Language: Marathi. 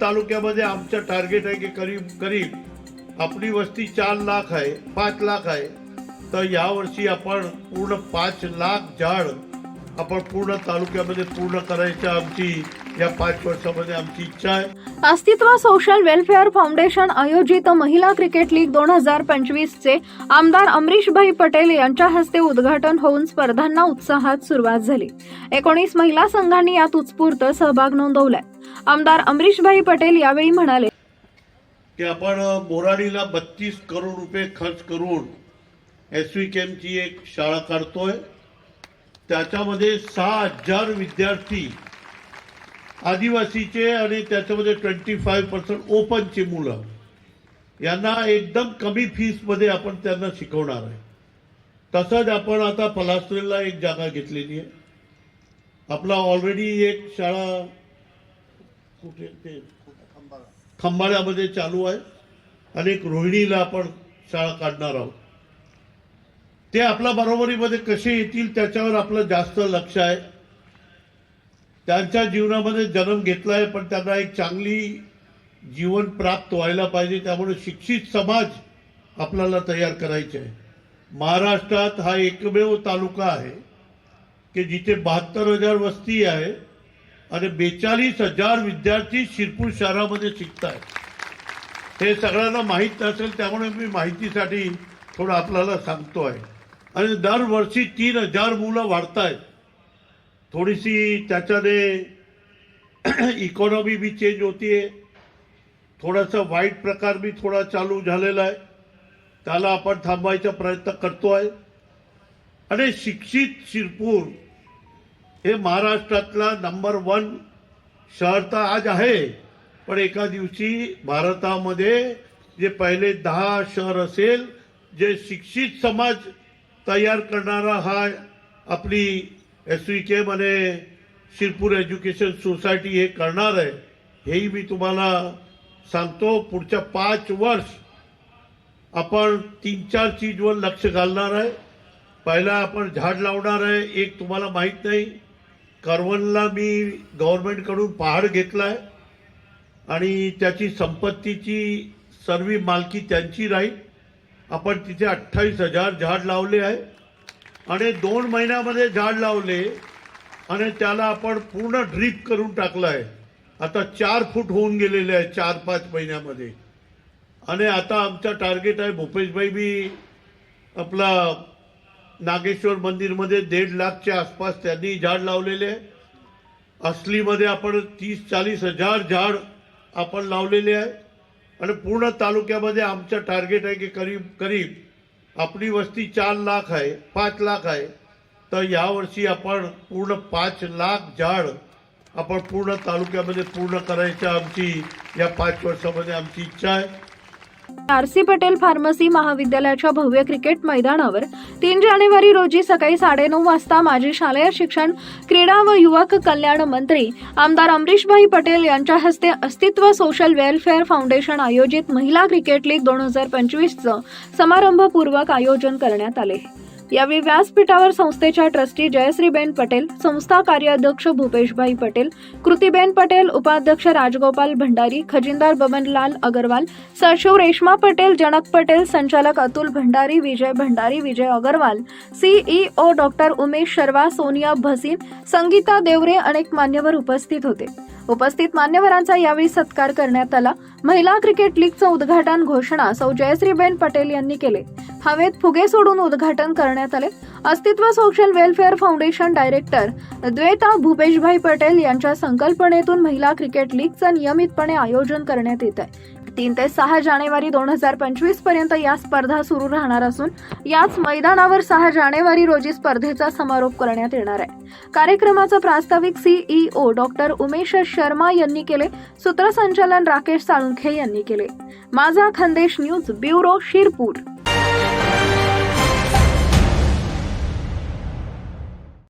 तालुक्यामध्ये आमचं टार्गेट आहे की करीब करीब आपली वस्ती चार लाख आहे पाच लाख आहे. तर यावर्षी आपण पूर्ण पाच लाख झाड आपण पूर्ण तालुक्यामध्ये पूर्ण करायचं आमची या पाच वर्षामध्ये आमची इच्छा आहे. अस्तित्व सोशल वेलफेअर फाउंडेशन आयोजित महिला क्रिकेट लीग दोन हजार पंचवीस चे आमदार अमरीशभाई पटेल यांच्या हस्ते उद्घाटन होऊन स्पर्धांना उत्साहात सुरुवात झाली. एकोणीस महिला संघांनी यात उत्स्फूर्त सहभाग नोंदवलाय. आमदार अमरीशभाई पटेल यावेळी म्हणाले की आपण बोराडीला बत्तीस करोड रुपये खर्च करून एस व्ही केमची एक शाळा काढतोय. त्याच्यामध्ये सहा हजार विद्यार्थी आदिवासीचे आणि त्याच्यामध्ये ट्वेंटी फाईव्ह पर्सेंट ओपनची मुलं. यांना एकदम कमी फीसमध्ये आपण त्यांना शिकवणार आहे. तसंच आपण आता पलास्त्रीला एक जागा घेतलेली आहे. आपला ऑलरेडी एक शाळा कुठे ते खंबाळ्यामध्ये चालू आहे. आणि एक रोहिणीला आपण शाळा काढणार आहोत. ते आपल्या बरोबरीमध्ये कसे येतील त्याच्यावर आपलं जास्त लक्ष आहे. त्यांच्या जीवनामध्ये जन्म घेतला आहे पण त्यांना एक चांगली जीवन प्राप्त व्हायला पाहिजे. त्यामुळे शिक्षित समाज आपल्याला तयार करायचे आहे. महाराष्ट्रात हा एकमेव तालुका आहे की जिथे बहात्तर हजार वस्ती आहे आणि बेचाळीस हजार विद्यार्थी शिरपूर शहरामध्ये शिकत आहेत हे सगळ्यांना माहीत नसेल त्यामुळे मी माहितीसाठी थोडं आपल्याला सांगतो आहे आणि दरवर्षी तीन हजार मुलं वाढत आहेत थोडीशी त्याच्याने इकॉनॉमी बी चेंज होतीये थोडासा वाईट प्रकार बी थोडा चालू झालेला आहे त्याला आपण थांबवायचा प्रयत्न करतो आहे। आणि शिक्षित शिरपूर हे महाराष्ट्रातला नंबर वन शहर तर आज आहे पण एका दिवशी भारतामध्ये जे पहिले दहा शहर असेल जे शिक्षित समाज तयार करणारा हा आपली एस व्ही के आणि शिरपूर एज्युकेशन सोसायटी हे करणार आहे. हेही मी तुम्हाला सांगतो पुढच्या पाच वर्ष आपण तीन चार चीजवर लक्ष घालणार आहे. पहिला आपण झाड लावणार आहे एक तुम्हाला माहीत नाही. करवनला मी गव्हर्नमेंटकडून पहाड घेतला आहे आणि त्याची संपत्तीची सर्व मालकी त्यांची राहील. आपण तिथे अठ्ठावीस हजार झाड लावले आहे. आणि दोन महिन्यामध्ये झाड लावले आणि त्याला आपण पूर्ण ड्रीप करून टाकलं आहे आता चार फूट होऊन गेलेले आहे चार पाच महिन्यामध्ये. आणि आता आमचा टार्गेट आहे भूपेशभाई बी आपला नागेश्वर मंदिरमध्ये दीड लाखच्या आसपास त्यांनी झाड लावलेले आहे. असलीमध्ये आपण तीस चाळीस हजार झाड आपण लावलेले आहे. आणि पूर्ण तालुक्यामध्ये आमचं टार्गेट आहे की करीब करीब आपली वस्ती चार लाख आहे पाच लाख आहे. तर यावर्षी आपण पूर्ण पाच लाख झाड आपण पूर्ण तालुक्यामध्ये पूर्ण करायचं आमची या पाच वर्षामध्ये आमची इच्छा आहे. आरसी पटेल फार्मसी महाविद्यालयाच्या भव्य क्रिकेट मैदानावर तीन जानेवारी रोजी सकाळी साडेनऊ वाजता माजी शालेय शिक्षण क्रीडा व युवक कल्याण मंत्री आमदार अमरीशभाई पटेल यांच्या हस्ते अस्तित्व सोशल वेलफेअर फाउंडेशन आयोजित महिला क्रिकेट लीग दोन हजार पंचवीसचं समारंभपूर्वक आयोजन करण्यात आले. यावेळी व्यासपीठावर संस्थेच्या ट्रस्टी जयश्रीबेन पटेल संस्था कार्याध्यक्ष भूपेशभाई पटेल कृतीबेन पटेल उपाध्यक्ष राजगोपाल भंडारी खजिनदार बबनलाल अगरवाल सचिव रेश्मा पटेल जनक पटेल संचालक अतुल भंडारी विजय भंडारी विजय अगरवाल सीईओ डॉक्टर उमेश शर्मा सोनिया भसीन संगीता देवरे अनेक मान्यवर उपस्थित होते. उपस्थित मान्यवरांचा यावेळी सत्कार करण्यात आला. महिला क्रिकेट लीगचं उद्घाटन घोषणा सौ जयश्रीबेन पटेल यांनी केले. हवेत फुगे सोडून उद्घाटन करण्यात आले. Astitva social welfare foundation director Shweta Bhupeshbhai Patel यांच्या संकल्पनेतून महिला क्रिकेट लीगचं नियमितपणे आयोजन करण्यात येत आहे तीन ते सहा जानेवारी दोन हजार पंचवीसपर्यंत या स्पर्धा सुरू राहणार असून याच मैदानावर सहा जानेवारी रोजी स्पर्धेचा समारोप करण्यात येणार आहे. कार्यक्रमाचं प्रास्ताविक सीईओ डॉक्टर उमेश शर्मा यांनी केले. सूत्रसंचालन राकेश साळुंखे यांनी केले. माझा खानदेश न्यूज ब्युरो शिरपूर.